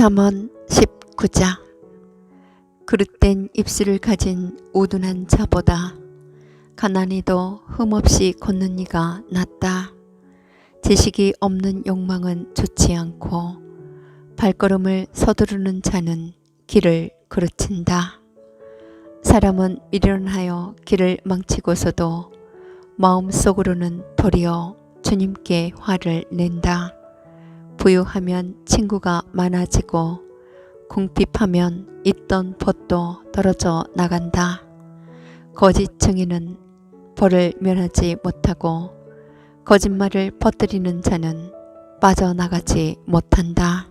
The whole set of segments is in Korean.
잠언 19장 그릇된 입술을 가진 우둔한 자보다 가난이도 흠없이 걷는 이가 낫다. 지식이 없는 욕망은 좋지 않고 발걸음을 서두르는 자는 길을 그르친다. 사람은 미련하여 길을 망치고서도 마음속으로는 도리어 주님께 화를 낸다. 부유하면 친구가 많아지고 궁핍하면 있던 벗도 떨어져 나간다. 거짓 증인은 벌을 면하지 못하고 거짓말을 퍼뜨리는 자는 빠져나가지 못한다.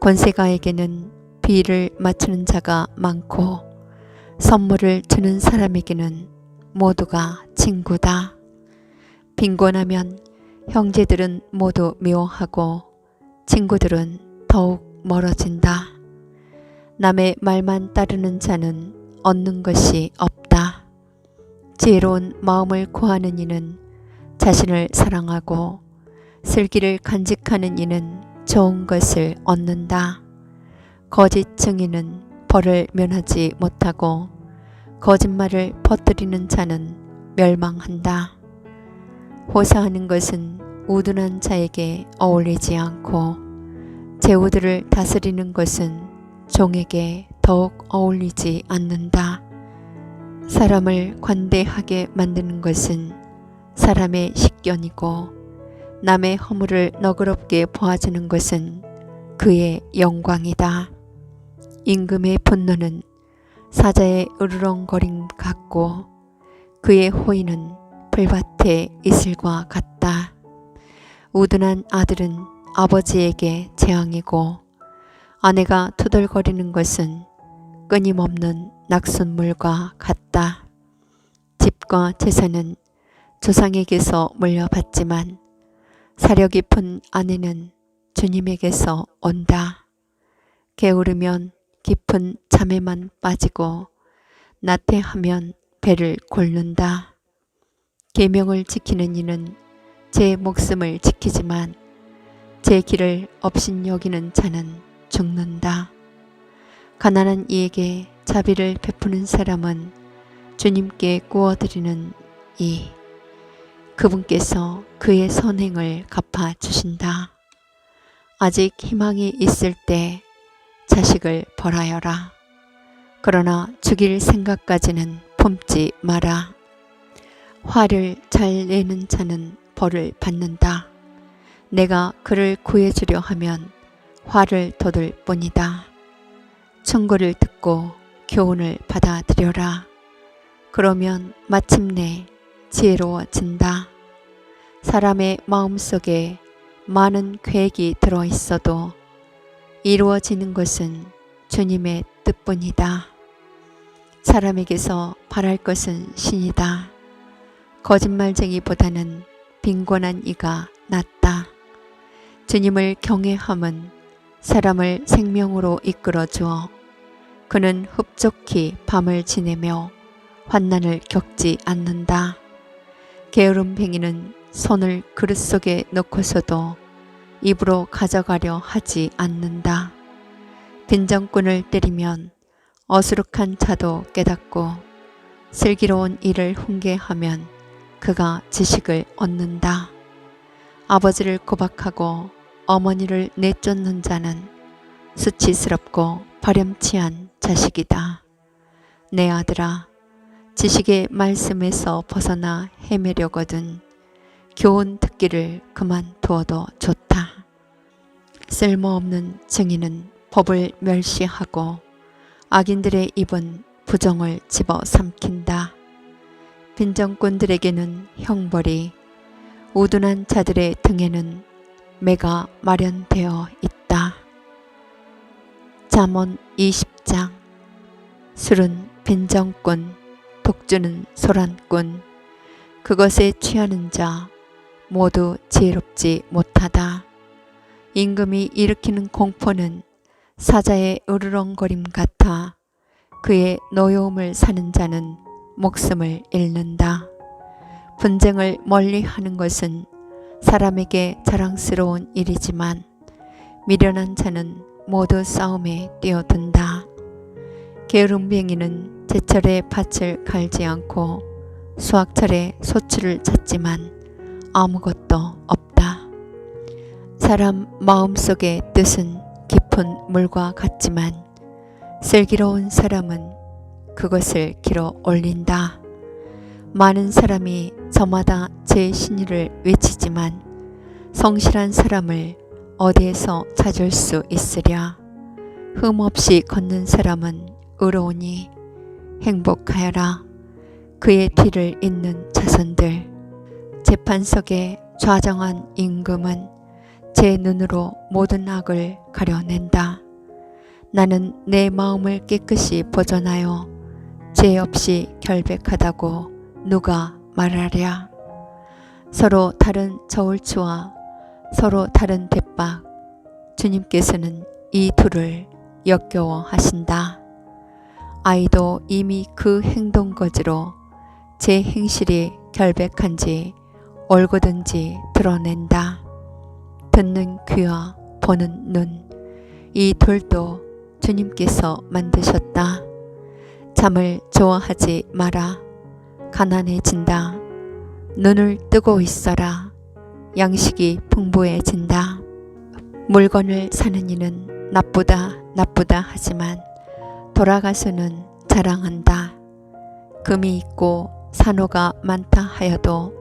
권세가에게는 비를 맞추는 자가 많고 선물을 주는 사람에게는 모두가 친구다. 빈곤하면 형제들은 모두 미워하고 친구들은 더욱 멀어진다. 남의 말만 따르는 자는 얻는 것이 없다. 지혜로운 마음을 구하는 이는 자신을 사랑하고 슬기를 간직하는 이는 좋은 것을 얻는다. 거짓 증인은 벌을 면하지 못하고 거짓말을 퍼뜨리는 자는 멸망한다. 호사하는 것은 우둔한 자에게 어울리지 않고 제후들을 다스리는 것은 종에게 더욱 어울리지 않는다. 사람을 관대하게 만드는 것은 사람의 식견이고 남의 허물을 너그럽게 보아주는 것은 그의 영광이다. 임금의 분노는 사자의 으르렁거림 같고 그의 호의는 불밭의 이슬과 같다. 우둔한 아들은 아버지에게 재앙이고 아내가 투덜거리는 것은 끊임없는 낙순물과 같다. 집과 재산은 조상에게서 물려받지만 사려 깊은 아내는 주님에게서 온다. 게으르면 깊은 잠에만 빠지고 나태하면 배를 곪는다. 계명을 지키는 이는 제 목숨을 지키지만 제 길을 업신 여기는 자는 죽는다. 가난한 이에게 자비를 베푸는 사람은 주님께 구워드리는 이 그분께서 그의 선행을 갚아 주신다. 아직 희망이 있을 때 자식을 벌하여라. 그러나 죽일 생각까지는 품지 마라. 화를 잘 내는 자는 벌을 받는다. 내가 그를 구해주려 하면 화를 돋을 뿐이다. 충고를 듣고 교훈을 받아들여라. 그러면 마침내 지혜로워진다. 사람의 마음속에 많은 계획이 들어 있어도 이루어지는 것은 주님의 뜻뿐이다. 사람에게서 바랄 것은 신이다. 거짓말쟁이보다는 빈곤한 이가 낫다. 주님을 경외함은 사람을 생명으로 이끌어 주어 그는 흡족히 밤을 지내며 환난을 겪지 않는다. 게으름뱅이는 손을 그릇 속에 넣고서도 입으로 가져가려 하지 않는다. 빈정꾼을 때리면 어수룩한 자도 깨닫고 슬기로운 일을 훈계하면 그가 지식을 얻는다. 아버지를 고박하고 어머니를 내쫓는 자는 수치스럽고 바렴치한 자식이다. 내 아들아, 지식의 말씀에서 벗어나 헤매려거든 교훈 듣기를 그만두어도 좋다. 쓸모없는 증인은 법을 멸시하고 악인들의 입은 부정을 집어 삼킨다. 빈정꾼들에게는 형벌이 우둔한 자들의 등에는 매가 마련되어 있다. 잠언 20장 술은 빈정꾼, 독주는 소란꾼, 그것에 취하는 자 모두 지혜롭지 못하다. 임금이 일으키는 공포는 사자의 으르렁거림 같아 그의 노여움을 사는 자는 목숨을 잃는다. 분쟁을 멀리 하는 것은 사람에게 자랑스러운 일이지만 미련한 자는 모두 싸움에 뛰어든다. 게으름뱅이는 제철에 밭을 갈지 않고 수확철에 소출을 찾지만 아무것도 없다. 사람 마음속의 뜻은 깊은 물과 같지만 슬기로운 사람은 그것을 길어 올린다. 많은 사람이 저마다 제 신의를 외치지만 성실한 사람을 어디에서 찾을 수 있으랴. 흠 없이 걷는 사람은 의로우니 행복하여라. 그의 뒤를 잇는 자손들. 재판석에 좌정한 임금은 제 눈으로 모든 악을 가려낸다. 나는 내 마음을 깨끗이 보존하여 죄 없이 결백하다고 누가 말하랴. 서로 다른 저울추와 서로 다른 대박. 주님께서는 이 둘을 역겨워 하신다. 아이도 이미 그 행동거지로 제 행실이 결백한지 올고든지 드러낸다. 듣는 귀와 보는 눈, 이 둘도 주님께서 만드셨다. 잠을 좋아하지 마라. 가난해진다. 눈을 뜨고 있어라. 양식이 풍부해진다. 물건을 사는 이는 나쁘다, 나쁘다 하지만 돌아가서는 자랑한다. 금이 있고 산호가 많다 하여도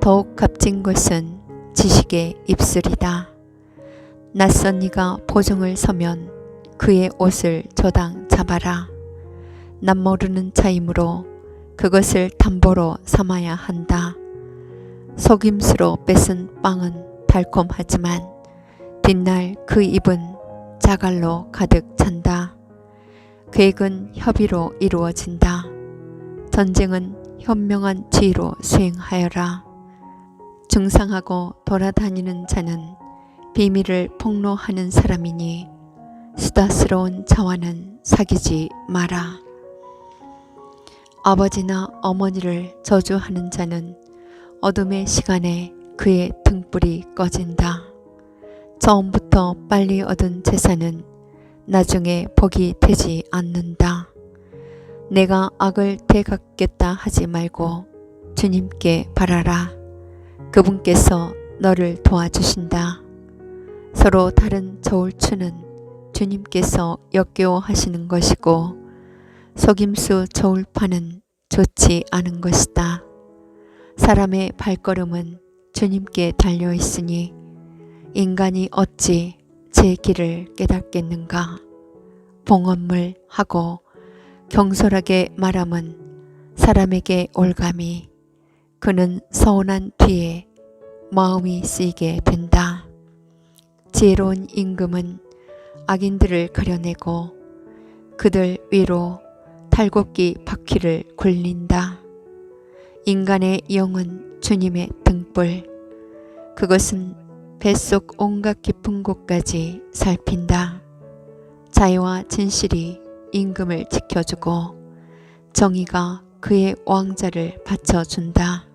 더욱 값진 것은 지식의 입술이다. 낯선 이가 보증을 서면 그의 옷을 조당 잡아라. 남모르는 자이므로 그것을 담보로 삼아야 한다. 속임수로 뺏은 빵은 달콤하지만 뒷날 그 입은 자갈로 가득 찬다. 계획은 협의로 이루어진다. 전쟁은 현명한 지혜로 수행하여라. 중상하고 돌아다니는 자는 비밀을 폭로하는 사람이니 수다스러운 자와는 사귀지 마라. 아버지나 어머니를 저주하는 자는 어둠의 시간에 그의 등불이 꺼진다. 처음부터 빨리 얻은 재산은 나중에 복이 되지 않는다. 내가 악을 되갚겠다 하지 말고 주님께 바라라. 그분께서 너를 도와주신다. 서로 다른 저울추는 주님께서 역겨워 하시는 것이고 속임수 저울파는 좋지 않은 것이다. 사람의 발걸음은 주님께 달려 있으니 인간이 어찌 제 길을 깨닫겠는가? 봉헌물 하고 경솔하게 말함은 사람에게 올감이 그는 서운한 뒤에 마음이 쓰이게 된다. 지혜로운 임금은 악인들을 가려내고 그들 위로 탈곡기 바퀴를 굴린다. 인간의 영은 주님의 등불. 그것은 뱃속 온갖 깊은 곳까지 살핀다. 자유와 진실이 임금을 지켜주고 정의가 그의 왕자를 받쳐준다.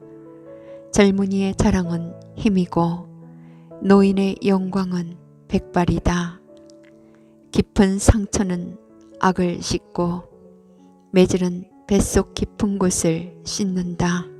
젊은이의 자랑은 힘이고 노인의 영광은 백발이다. 깊은 상처는 악을 씻고 매질은 뱃속 깊은 곳을 씻는다.